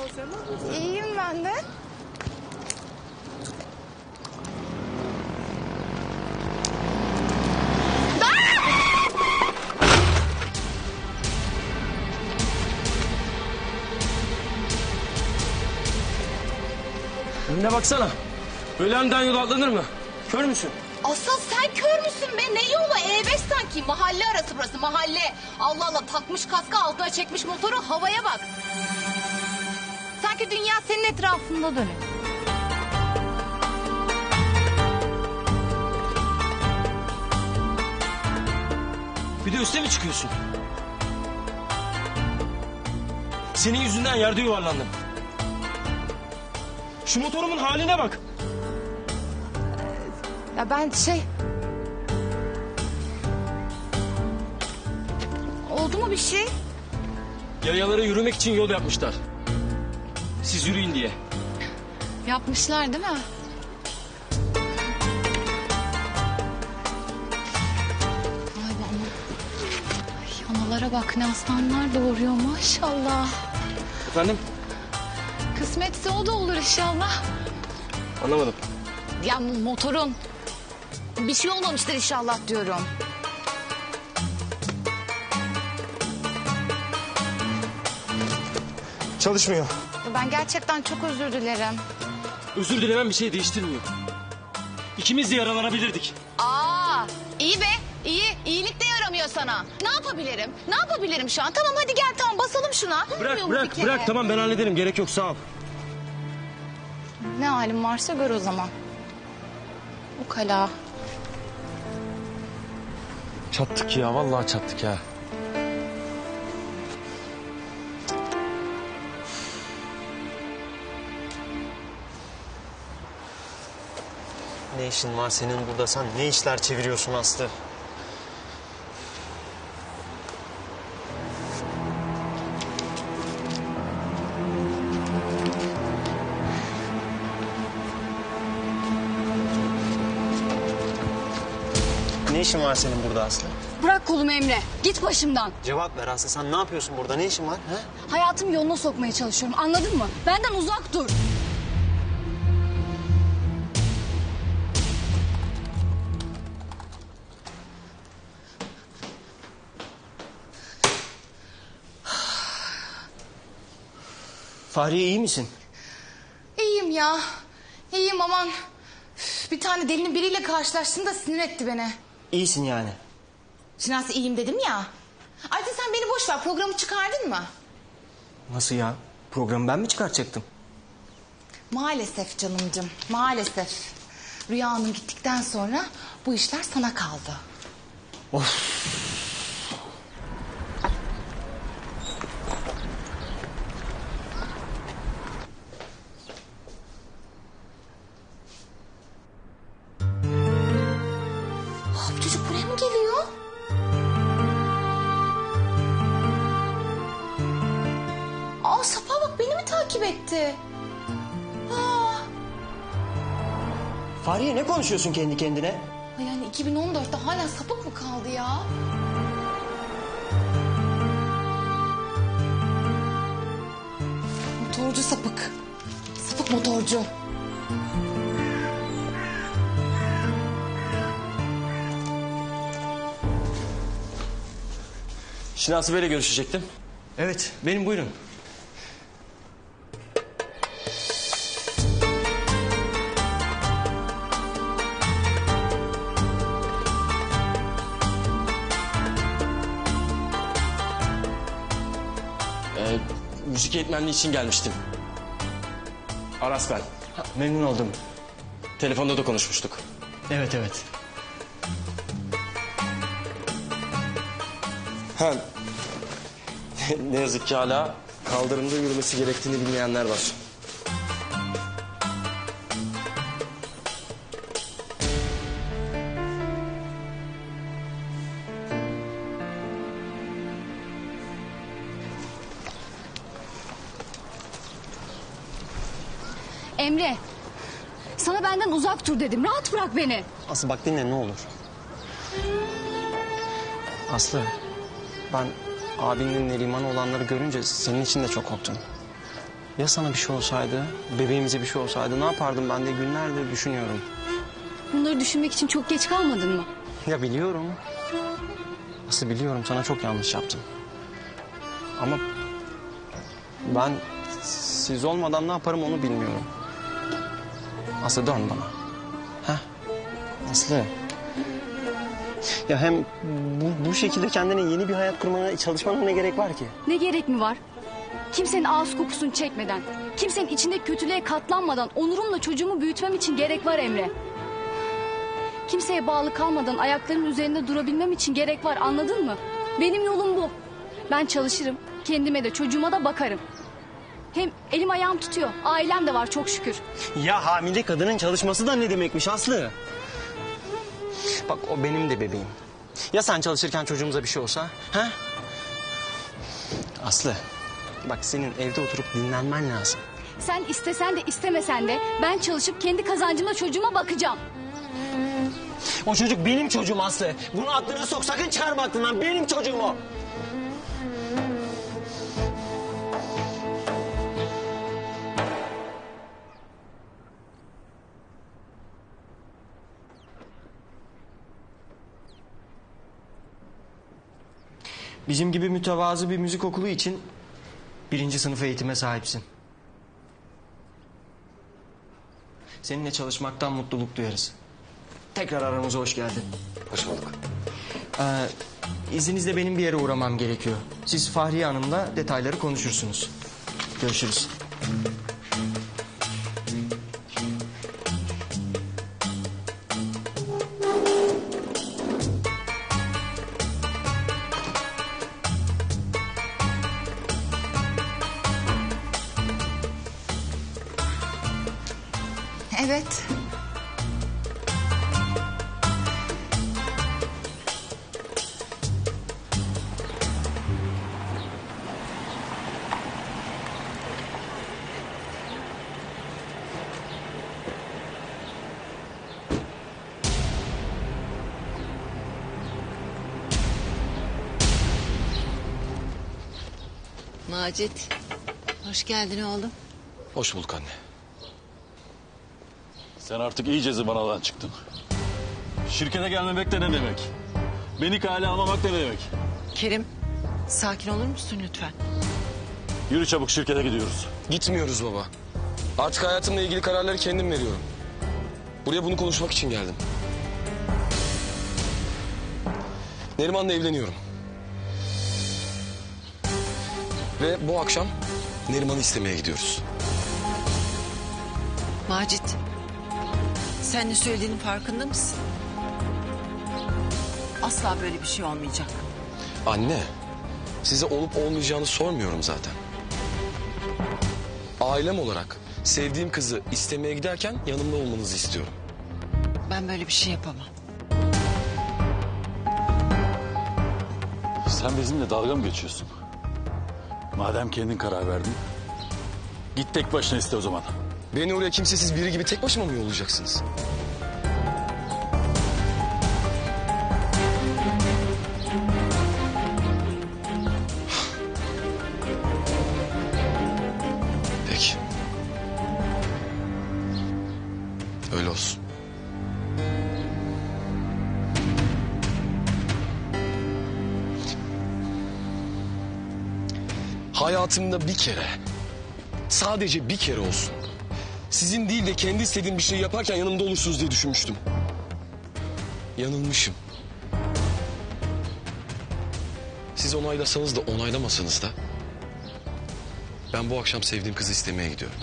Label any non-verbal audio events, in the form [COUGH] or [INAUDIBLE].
ol? İyiyim ben de. Önüne baksana. Öyle aniden yol atlanır mı? Kör müsün? Asıl sen kör müsün be? Ne yolu? E5 sanki. Mahalle arası burası mahalle. Allah Allah takmış kaskı altına çekmiş motoru havaya bak. Sanki dünya senin etrafında dönüyor. Bir de üste mi çıkıyorsun? Senin yüzünden yerde yuvarlandım. Şu motorumun haline bak. Ya ben şey... Oldu mu bir şey? Yayalara yürümek için yol yapmışlar. Siz yürüyün diye. Yapmışlar değil mi? Vay be ama... Ay, analara bak ne aslanlar doğuruyor maşallah. Efendim? Kısmetse o da olur inşallah. Anlamadım. Ya motorun bir şey olmamıştır inşallah diyorum. Çalışmıyor. Ben gerçekten çok özür dilerim. Özür dilemem bir şey değiştirmiyor. İkimiz de yaralanabilirdik. Aa, iyi be. iyi. İyilik de yaramıyor sana. Ne yapabilirim? Ne yapabilirim şu an? Tamam hadi gel tamam basalım şuna. Olmuyor Bırak mu bir bırak kere? bırak tamam ben hallederim gerek yok sağ ol. Ne halim varsa gör o zaman. Ukala. Çattık ya vallahi çattık ya. Ne işin var senin burada? Sen ne işler çeviriyorsun Aslı? Ne işin var senin burada Aslı? Bırak kolumu Emre. Git başımdan. Cevap ver Aslı. Sen ne yapıyorsun burada? Ne işin var? He? Hayatımı yoluna sokmaya çalışıyorum. Anladın mı? Benden uzak dur. Fahriye iyi misin? İyiyim ya. İyiyim aman. Üf, Bir tane delinin biriyle karşılaştım da sinir etti beni. İyisin yani. Şinasi iyiyim dedim ya. Ayrıca sen beni boş ver programı çıkardın mı? Nasıl ya? Programı ben mi çıkartacaktım? Maalesef canımcım maalesef. Rüya Hanım gittikten sonra bu işler sana kaldı. Of. Bu çocuk buraya mı geliyor? Aa sapa bak beni mi takip etti? Aa. Fahriye ne konuşuyorsun kendi kendine? Ay Yani 2014'te hala sapık mı kaldı ya? Motorcu sapık. Sapık motorcu. Şinasi Bey'le görüşecektim. Evet. Benim buyurun. Ee, müzik eğitmenliği için gelmiştim. Aras ben. Memnun oldum. Telefonda da konuşmuştuk. Evet evet. Ha. [LAUGHS] ne yazık ki hala kaldırımda yürümesi gerektiğini bilmeyenler var. Emre. Sana benden uzak dur dedim. Rahat bırak beni. Aslı bak dinle ne olur. Aslı ben abinin Neriman olanları görünce senin için de çok korktum. Ya sana bir şey olsaydı, bebeğimize bir şey olsaydı ne yapardım ben de günlerdir düşünüyorum. Bunları düşünmek için çok geç kalmadın mı? Ya biliyorum. Aslı biliyorum sana çok yanlış yaptım. Ama ben siz olmadan ne yaparım onu bilmiyorum. Aslı dön bana. Heh. Aslı. Ya hem bu, bu şekilde kendine yeni bir hayat kurmana, çalışmana ne gerek var ki? Ne gerek mi var? Kimsenin ağız kokusunu çekmeden, kimsenin içindeki kötülüğe katlanmadan onurumla çocuğumu büyütmem için gerek var Emre. Kimseye bağlı kalmadan ayaklarımın üzerinde durabilmem için gerek var anladın mı? Benim yolum bu. Ben çalışırım, kendime de çocuğuma da bakarım. Hem elim ayağım tutuyor, ailem de var çok şükür. Ya hamile kadının çalışması da ne demekmiş Aslı? Bak o benim de bebeğim. Ya sen çalışırken çocuğumuza bir şey olsa? Ha? Aslı bak senin evde oturup dinlenmen lazım. Sen istesen de istemesen de ben çalışıp kendi kazancımla çocuğuma bakacağım. O çocuk benim çocuğum Aslı. Bunu aklına sok sakın çıkarma aklından benim çocuğum o. Bizim gibi mütevazı bir müzik okulu için birinci sınıf eğitime sahipsin. Seninle çalışmaktan mutluluk duyarız. Tekrar aramıza hoş geldin. Hoş bulduk. Ee, izninizle benim bir yere uğramam gerekiyor. Siz Fahriye Hanım'la detayları konuşursunuz. Görüşürüz. Evet. Macit, hoş geldin oğlum. Hoş bulduk anne. Sen artık iyice zıvanadan çıktın. Şirkete gelmemek de ne demek? Beni kale almamak da ne demek? Kerim, sakin olur musun lütfen? Yürü çabuk şirkete gidiyoruz. Gitmiyoruz baba. Artık hayatımla ilgili kararları kendim veriyorum. Buraya bunu konuşmak için geldim. Neriman'la evleniyorum. Ve bu akşam Neriman'ı istemeye gidiyoruz. Macit, sen ne söylediğinin farkında mısın? Asla böyle bir şey olmayacak. Anne, size olup olmayacağını sormuyorum zaten. Ailem olarak sevdiğim kızı istemeye giderken yanımda olmanızı istiyorum. Ben böyle bir şey yapamam. Sen bizimle dalga mı geçiyorsun? Madem kendin karar verdin. Git tek başına iste o zaman. Beni oraya kimsesiz biri gibi tek başıma mı yollayacaksınız? Peki. Öyle olsun. Hayatımda bir kere, sadece bir kere olsun. Sizin değil de kendi istediğim bir şey yaparken yanımda olursunuz diye düşünmüştüm. Yanılmışım. Siz onaylasanız da onaylamasanız da... ...ben bu akşam sevdiğim kızı istemeye gidiyorum.